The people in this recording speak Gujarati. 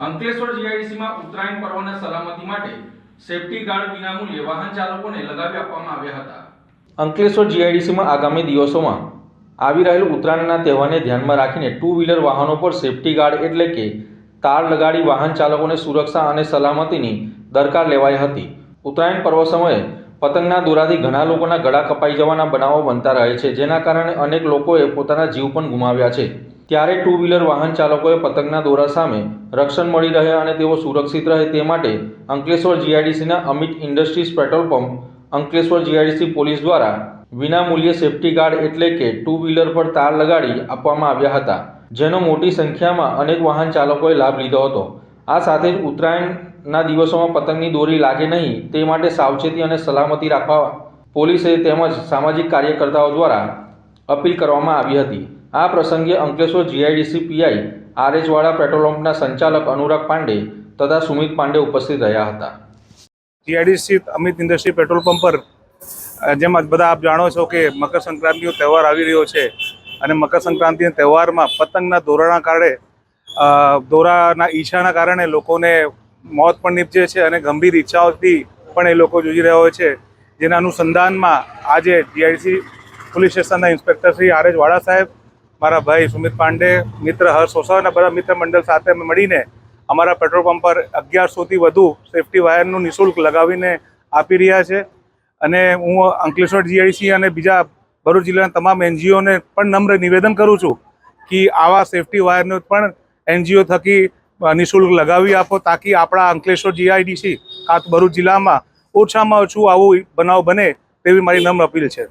અંકલેશ્વર જીઆઈડીસીમાં ઉત્તરાયણ પર્વના સલામતી માટે સેફટી ગાર્ડ વિનામૂલ્યે વાહન ચાલકોને લગાવી આપવામાં આવ્યા હતા. અંકલેશ્વર જીઆઈડીસીમાં આગામી દિવસોમાં આવી રહેલ ઉત્તરાયણના તહેવારને ધ્યાનમાં રાખીને ટુ વ્હીલર વાહનો પર સેફટી ગાર્ડ એટલે કે તાર લગાડી વાહન ચાલકોને સુરક્ષા અને સલામતીની દરકાર લેવાઈ હતી. ઉત્તરાયણ પર્વ સમયે પતંગના દોરાથી ઘણા લોકોના ગળા કપાઈ જવાના બનાવો બનતા રહે છે, જેના કારણે અનેક લોકોએ પોતાના જીવ પણ ગુમાવ્યા છે. ત્યારે ટુ વ્હીલર વાહન ચાલકોએ પતંગના દોરા સામે રક્ષણ મળી રહે અને તેઓ સુરક્ષિત રહે તે માટે Ankleshwar જીઆઈડીસીના Amit industries petrol pump, Ankleshwar GIDC police દ્વારા વિનામૂલ્યે સેફટી ગાર્ડ એટલે કે ટુ વ્હીલર પર તાર લગાડી આપવામાં આવ્યા હતા, જેનો મોટી સંખ્યામાં અનેક વાહન ચાલકોએ લાભ લીધો હતો. આ સાથે જ ઉત્તરાયણના દિવસોમાં પતંગની દોરી લાગે નહીં તે માટે સાવચેતી અને સલામતી રાખવા પોલીસે તેમજ સામાજિક કાર્યકર્તાઓ દ્વારા અપીલ કરવામાં આવી હતી. આ પ્રસંગે Ankleshwar GIDC PI R petrol પંપના સંચાલક અનુરાગ પાંડે તથા સુમિત પાંડે ઉપસ્થિત રહ્યા હતા. GIDC Amit industry petrol pump પર જેમ બધા આપ જાણો છો કે મકર સંક્રાંતિનો તહેવાર આવી રહ્યો છે અને મકર સંક્રાંતિના તહેવારમાં પતંગના દોરાના કારણે દોરાના ઈચ્છાના કારણે લોકોને મોત પણ નીપજે છે અને ગંભીર ઈચ્છાઓથી પણ એ લોકો જુજી રહ્યા હોય છે. જેના અનુસંધાનમાં આજે જીઆઈડીસી પોલીસ સ્ટેશનના inspector Shri R H Vala સાહેબ મારા ભાઈ સુમિત પાંડે, મિત્ર હર્ષ ઓસાવાના બધા મિત્ર મંડળ સાથે અમે મળીને અમારા પેટ્રોલ પંપ પર અગિયારસોથી વધુ સેફટી વાયરનું નિઃશુલ્ક લગાવીને આપી રહ્યા છે. અને હું અંકલેશ્વર જીઆઈસી અને બીજા ભરૂચ જિલ્લાના તમામ એનજીઓને પણ નમ્ર નિવેદન કરું છું કે આવા સેફટી વાયરનું પણ એનજીઓ થકી નિઃશુલ્ક લગાવી આપો તાકી આપણા અંકલેશ્વર જીઆઈડીસી કાં ભરૂચ જિલ્લામાં ઓછામાં ઓછું આવું બનાવ બને તેવી મારી નમ્ર અપીલ છે.